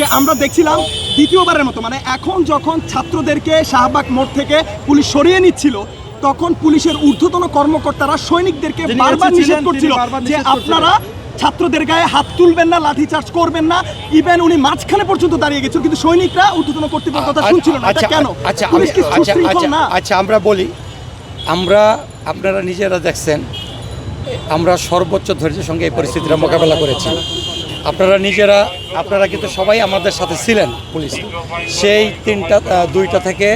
যে আমরা দেখছিলাম দ্বিতীয়বারের মতো মানে এখন যখন ছাত্রদেরকে শাহবাগ মোড় থেকে পুলিশ সরিয়ে নিচ্ছিল তখন পুলিশের ঊর্ধ্বতন কর্মকর্তারা সৈনিকদেরকে বারবার নিষেধ করছিল যে আপনারা ছাত্রদের গায়ে হাত তুলবেন না লাঠিচার্জ করবেন না ইভেন উনি মাঝখানে পর্যন্ত দাঁড়িয়ে গেছিল কিন্তু সৈনিকরা ঊর্ধ্বতন কর্তৃপক্ষ কথা শুনছিল না। এটা কেন? আচ্ছা আমি কি আচ্ছা আচ্ছা আচ্ছা আমরা বলি আমরা আপনারা নিজেরা দেখছেন আমরা সর্বোচ্চ ধৈর্যের সঙ্গে এই পরিস্থিতিটা মোকাবেলা করেছি। আপনারা নিজেরা, আপনারা কিন্তু সবাই আমাদের সাথে ছিলেন পুলিশ। সেই তিনটা দুইটা থেকে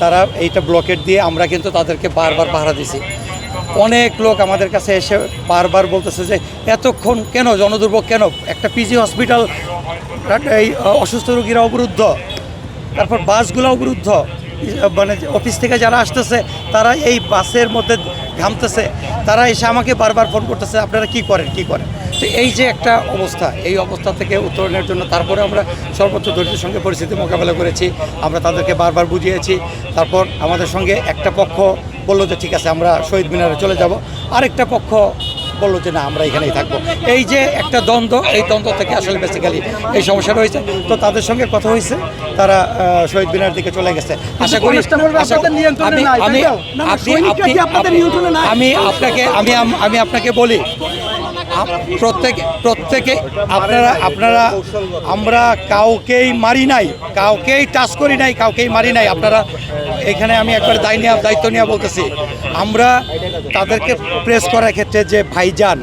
তারা এইটা ব্লকেট দিয়ে আমরা কিন্তু তাদেরকে বারবার পাহারা দিছি অনেক লোক আমাদের কাছে এসে বারবার বলতেছে যে, এতক্ষণ কেন, জনদুর্ভোগ কেন? একটা পিজি হসপিটাল এই অসুস্থ রোগীরা অবরুদ্ধ। তারপর বাসগুলো অবরুদ্ধ। মানে অফিস থেকে যারা আসতেছে, তারা এই বাসের মধ্যে ঘামতেছে। তারা এসে আমাকে বারবার ফোন করতেছে, আপনারা কি করেন কি করেন? তো এই যে একটা অবস্থা এই অবস্থা থেকে উত্তরণের জন্য তারপরে আমরা সর্বোচ্চ ধৈর্যের সঙ্গে পরিস্থিতি মোকাবেলা করেছি আমরা তাদেরকে বারবার বুঝিয়েছি। তারপর আমাদের সঙ্গে একটা পক্ষ বলল যে ঠিক আছে আমরা শহীদ মিনারে চলে যাব। আরেকটা পক্ষ বলল যে না আমরা এখানেই থাকব। এই যে একটা দ্বন্দ্ব এই দ্বন্দ্ব থেকে আসলে বেসিক্যালি এই সমস্যাটা হয়েছে। তো তাদের সঙ্গে কথা হয়েছে তারা শহীদ মিনার দিকে চলে গেছে। আশা করি আমি আপনাকে আমি আমি আপনাকে বলি প্রত্যেকে প্রত্যেকে আপনারা আপনারা আমরা কাউকেই মারি নাই, কাউকেই টাচ করি নাই, কাউকেই মারি নাই। আপনারা এখানে আমি একবার দায় নিয়ে দায়িত্ব নিয়ে বলতেছি, আমরা তাদেরকে প্রেস করার ক্ষেত্রে যে ভাইজান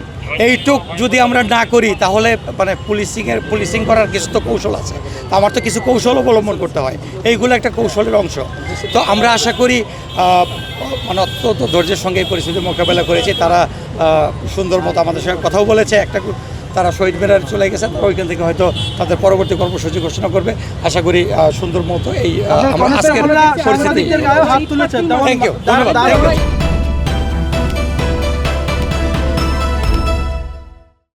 এইটুক যদি আমরা না করি তাহলে মানে পুলিশিংয়ের পুলিশিং করার কিছু তো কৌশল আছে। তো আমার তো কিছু কৌশল অবলম্বন করতে হয়। এইগুলো একটা কৌশলের অংশ। তো আমরা আশা করি মানে অত্যন্ত ধৈর্যের সঙ্গে এই পরিস্থিতি মোকাবেলা করেছি। তারা সুন্দর মতো আমাদের সঙ্গে কথাও বলেছে। একটা তারা শহীদ মিনার চলে গেছে। তারা ওইখান থেকে হয়তো তাদের পরবর্তী কর্মসূচি ঘোষণা করবে। আশা করি সুন্দর মতো এই আমরা আজকের পরিস্থিতি থ্যাংক ইউ ধন্যবাদ